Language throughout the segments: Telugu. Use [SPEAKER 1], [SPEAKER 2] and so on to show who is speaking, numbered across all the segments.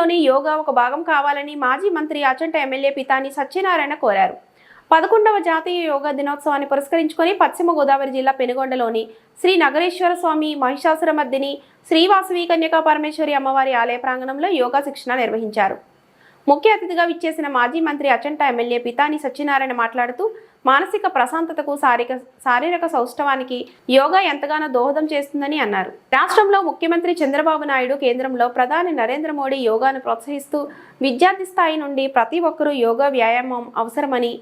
[SPEAKER 1] జీవితంలోని యోగా ఒక భాగం కావాలని మాజీ మంత్రి అచంట ఎమ్మెల్యే పితాని సత్యనారాయణ కోరారు. పదకొండవ జాతీయ యోగా దినోత్సవాన్ని పురస్కరించుకొని పశ్చిమ గోదావరి జిల్లా పెనుగొండలోని శ్రీ నగరేశ్వర స్వామి మహిషాసురమర్దిని శ్రీవాసవి కన్యకా పరమేశ్వరి అమ్మవారి ఆలయ ప్రాంగణంలో యోగా శిక్షణ నిర్వహించారు. ముఖ్య అతిథిగా విచ్చేసిన మాజీ మంత్రి అచంట ఎమ్మెల్యే పితాని సత్యనారాయణ మాట్లాడుతూ మానసిక ప్రశాంతతకు శారీరక శారీరక సౌష్ఠవానికి యోగా ఎంతగానో దోహదం చేస్తుందని అన్నారు. రాష్ట్రంలో ముఖ్యమంత్రి చంద్రబాబు నాయుడు కేంద్రంలో ప్రధాని నరేంద్ర మోడీ యోగాను ప్రోత్సహిస్తూ విద్యార్థి స్థాయి నుండి ప్రతి ఒక్కరూ యోగా వ్యాయామం అవసరమని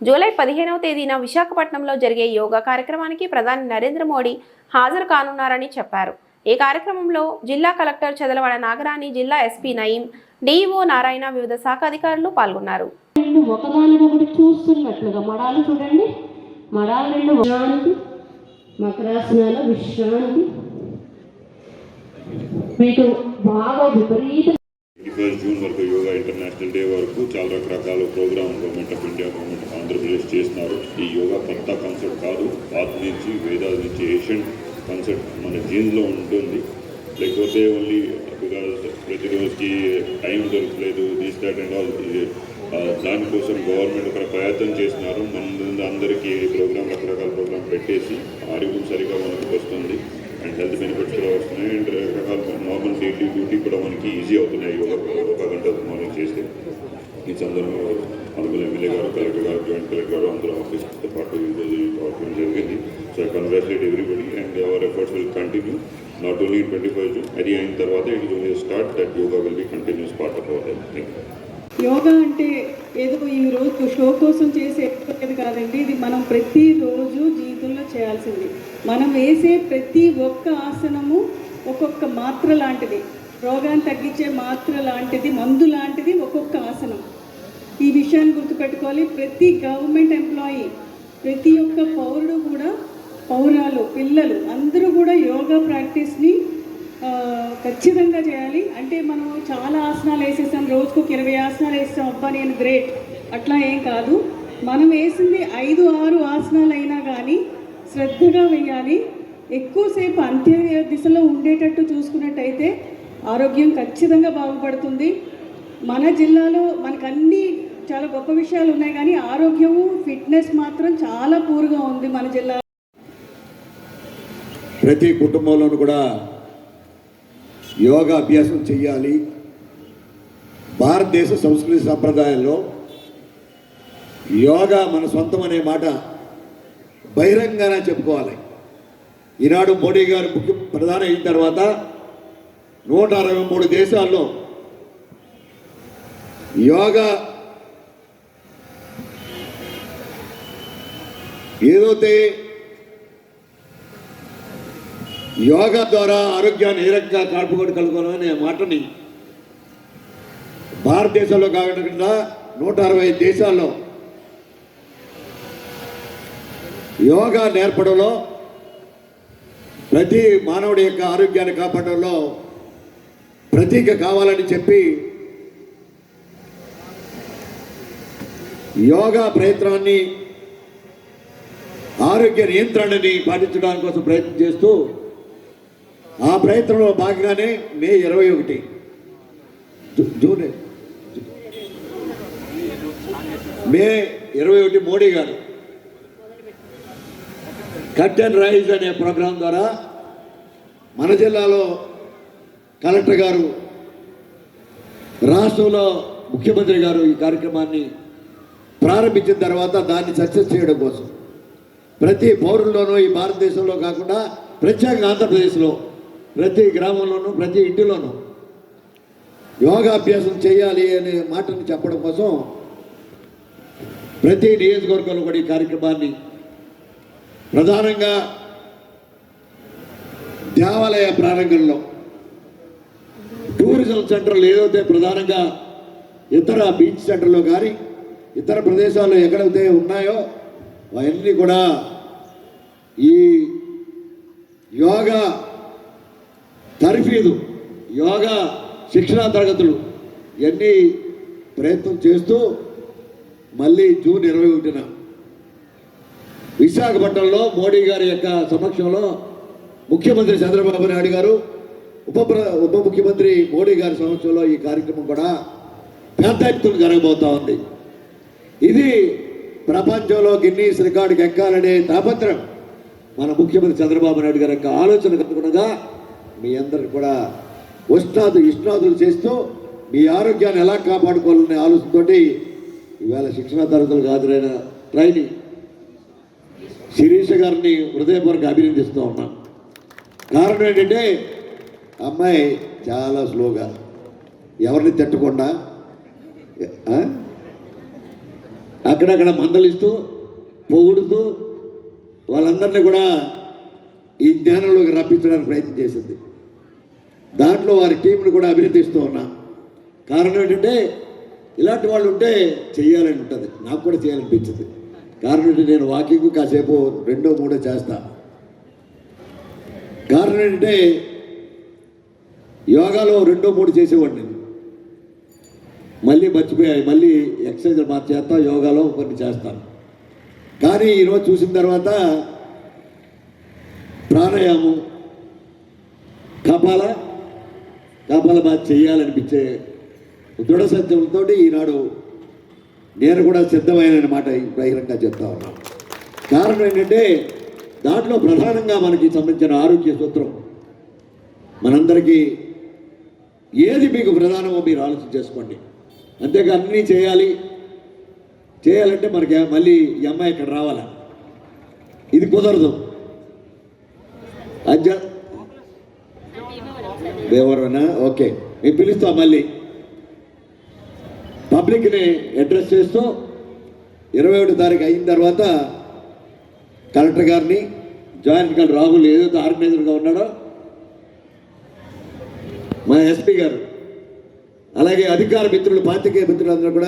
[SPEAKER 1] జూలై పదిహేనవ తేదీన విశాఖపట్నంలో జరిగే యోగా కార్యక్రమానికి ప్రధాని నరేంద్ర మోడీ హాజరు కానున్నారని చెప్పారు. ఈ కార్యక్రమంలో జిల్లా కలెక్టర్ చదలవాడ నాగరాణి జిల్లా ఎస్పీ నయీం డిఈఓ నారాయణ వివిధ శాఖ అధికారులు పాల్గొన్నారు.
[SPEAKER 2] రెండు ఒకదానినొకటి చూస్తున్నట్లుగా మడాలు చూడండి. మడాలు రెండు విశ్రాంతి మకరాసనాల విశ్రాంతి. మీకు బాగా విపరీత
[SPEAKER 3] ఫస్ట్ జూన్ వరకు యోగా ఇంటర్నేషనల్ డే వరకు చాలా రకరకాల program government of India government of Andhra Pradesh చేస్తున్నారు. ఈ యోగా కొత్త కాన్సెప్ట్ కాదు. పాత నుంచి వేదాల నుంచి ఏషియన్ కాన్సెప్ట్ మన జీన్స్లో ఉంటుంది. లేకపోతే ఓన్లీ బికాజ్ ప్రతిరోజుకి టైం దొరకలేదు దీస్ దాట్ అండ్ ఆల్ దానికోసం గవర్నమెంట్ ఒక ప్రయత్నం చేస్తున్నారు. మన అందరికీ ప్రోగ్రామ్ రకరకాల ప్రోగ్రామ్ పెట్టేసి ఆరోగ్యం సరిగా మనకు వస్తుంది. అండ్ హెల్త్ బెనిఫిట్స్ కూడా వస్తున్నాయి. అండ్ రకరకాల నార్మల్ డైలీ డ్యూటీ కూడా మనకి ఈజీ అవుతున్నాయి. యోగా ఒక గంట మార్నింగ్ చేస్తే. ఈ సందర్భంలో అనుకుల ఎమ్మెల్యే గారు కలెక్టర్ గారు జాయింట్ కలెక్టర్ గారు అందరూ ఆఫీస్తో పాటు ఈరోజు పాల్గొనడం జరిగింది. So I congratulate everybody and our efforts will continue not only twenty five June అది అయిన తర్వాత it is only start that yoga will be continues part of our health thank
[SPEAKER 4] yoga అంటే ఏదో ఈ రోజు షో కోసం చేసే కాదండి ఇది మనం ప్రతిరోజు జీవితంలో చేయాల్సింది. మనం వేసే ప్రతి ఒక్క ఆసనము ఒక్కొక్క మాత్ర లాంటిది. రోగాన్ని తగ్గించే మాత్ర లాంటిది మందు లాంటిది ఒక్కొక్క ఆసనం. ఈ విషయాన్ని గుర్తుపెట్టుకోవాలి ప్రతి గవర్నమెంట్ ఎంప్లాయీ ప్రతి ఒక్క పౌరుడు కూడా పౌరాలు పిల్లలు అందరూ కూడా యోగా ప్రాక్టీస్ని ఖచ్చితంగా చేయాలి. అంటే మనం చాలా ఆసనాలు వేసేసాం రోజుకు ఒక ఇరవై ఆసనాలు వేస్తాం. అబ్బా నేను గ్రేట్. అట్లా ఏం కాదు. మనం వేసింది ఐదు ఆరు ఆసనాలు అయినా కానీ శ్రద్ధగా వేయాలి. ఎక్కువసేపు అంత్య దిశలో ఉండేటట్టు చూసుకున్నట్టయితే ఆరోగ్యం ఖచ్చితంగా బాగుపడుతుంది. మన జిల్లాలో మనకు అన్ని చాలా గొప్ప విషయాలు ఉన్నాయి కానీ ఆరోగ్యము ఫిట్నెస్ మాత్రం చాలా పూర్గా ఉంది మన జిల్లా
[SPEAKER 5] ప్రతి కుటుంబంలోనూ కూడా యోగా అభ్యాసం చెయ్యాలి. భారతదేశ సంస్కృతి సంప్రదాయంలో యోగా మన సొంతం అనే మాట బహిరంగంగా చెప్పుకోవాలి. ఈనాడు మోడీ గారు ముఖ్య ప్రధాని అయిన తర్వాత నూట అరవై మూడు దేశాల్లో యోగా ఏదైతే యోగా ద్వారా ఆరోగ్యాన్ని ఏ రకంగా కాపాడుకోగలగలనే మాటని భారతదేశంలో కాకుండా నూట అరవై దేశాల్లో యోగా నేర్పడంలో ప్రతి మానవుడి యొక్క ఆరోగ్యాన్ని కాపాడడంలో ప్రతీక కావాలని చెప్పి యోగా ప్రయత్నాన్ని ఆరోగ్య నియంత్రణని పాటించడానికి కోసం ప్రయత్నం చేస్తూ ఆ ప్రయత్నంలో భాగంగానే మే ఇరవై ఒకటి. జూన్ మే ఇరవై ఒకటి మోడీ గారు. కట్ అండ్ రైజ్ అనే ప్రోగ్రాం ద్వారా మన జిల్లాలో కలెక్టర్ గారు రాష్ట్రంలో ముఖ్యమంత్రి గారు ఈ కార్యక్రమాన్ని ప్రారంభించిన తర్వాత దాన్ని సక్సెస్ చేయడం కోసం. ప్రతి పౌరుల్లోనూ ఈ భారతదేశంలో కాకుండా ప్రత్యేకంగా ఆంధ్రప్రదేశ్లో ప్రతి గ్రామంలోనూ ప్రతి ఇంటిలోనూ యోగాభ్యాసం చేయాలి అనే మాటను చెప్పడం కోసం ప్రతి నియోజకవర్గంలో కూడా ఈ కార్యక్రమాన్ని ప్రధానంగా దేవాలయ ప్రారంభంలో టూరిజం సెంటర్లు ఏదైతే ప్రధానంగా ఇతర బీచ్ సెంటర్లో కానీ ఇతర ప్రదేశాల్లో ఎక్కడైతే ఉన్నాయో అవన్నీ కూడా ఈ యోగా తర్ఫీదు యోగా శిక్షణా తరగతులు. ఇవన్నీ ప్రయత్నం చేస్తూ మళ్ళీ జూన్ ఇరవై ఒకటిన విశాఖపట్నంలో మోడీ గారి యొక్క సమక్షంలో ముఖ్యమంత్రి చంద్రబాబు నాయుడు గారు ఉప ఉప ముఖ్యమంత్రి మోడీ గారి సమక్షంలో ఈ కార్యక్రమం కూడా పెద్ద ఎత్తున జరగబోతా ఉంది. ఇది ప్రపంచంలో గిన్నీస్ రికార్డుకి ఎక్కాలనే తాపత్రం మన ముఖ్యమంత్రి చంద్రబాబు నాయుడు గారి యొక్క ఆలోచనకు అనుగుణంగా మీ అందరికి కూడా ఉష్ణాదు ఇష్టాదులు చేస్తూ మీ ఆరోగ్యాన్ని ఎలా కాపాడుకోవాలనే ఆలోచనతోటి ఈవేళ శిక్షణ తరగతులకు హాజరైన ట్రైనింగ్ శిరీష గారిని హృదయపూర్వక అభినందిస్తూ ఉన్నాం కారణం ఏంటంటే అమ్మాయి చాలా స్లోగా ఎవరిని తిట్టకుండా అక్కడక్కడ మందలిస్తూ పొగుడుతూ వాళ్ళందరినీ కూడా ఈ జ్ఞానంలోకి రప్పించడానికి ప్రయత్నం చేసింది. దాంట్లో వారి టీంను కూడా అభినందిస్తూ ఉన్నా. కారణం ఏంటంటే ఇలాంటి వాళ్ళు ఉంటే చేయాలని ఉంటుంది. నాకు కూడా చేయాలనిపించింది కారణం ఏంటంటే నేను వాకింగ్ కాసేపు రెండో మూడో చేస్తా. కారణం ఏంటంటే యోగాలో రెండో మూడు చేసేవాడిని మళ్ళీ మర్చిపోయాయి. మళ్ళీ ఎక్సర్సైజ్ మా చేస్తా యోగాలో కొన్ని చేస్తాను. కానీ ఈరోజు చూసిన తర్వాత ప్రాణాయామం కపాల కపాల చేయాలనిపించే దృఢ సత్యంతో ఈనాడు నేను కూడా సిద్ధమైన మాట బహిరంగంగా చెప్తా ఉన్నాను కారణం ఏంటంటే దాంట్లో ప్రధానంగా మనకి సంబంధించిన ఆరోగ్య సూత్రం. మనందరికీ ఏది మీకు ప్రధానమో మీరు ఆలోచన చేసుకోండి. అంతేగా అన్నీ చేయాలి. చేయాలంటే మనకి మళ్ళీ ఈ అమ్మాయి ఇక్కడ రావాలా? ఇది కుదరదు. అజ్జ దేవరనా? ఓకే. మేము పిలుస్తాం మళ్ళీ. పబ్లిక్ని అడ్రస్ చేస్తూ ఇరవై ఒకటి తారీఖు అయిన తర్వాత కలెక్టర్ గారిని జాయింట్ కలెక్టర్ రాహుల్ ఏదైతే ఆర్గనైజర్గా ఉన్నాడో మా ఎస్పీ గారు అలాగే అధికార మిత్రులు పాత్రికేయ మిత్రులందరూ కూడా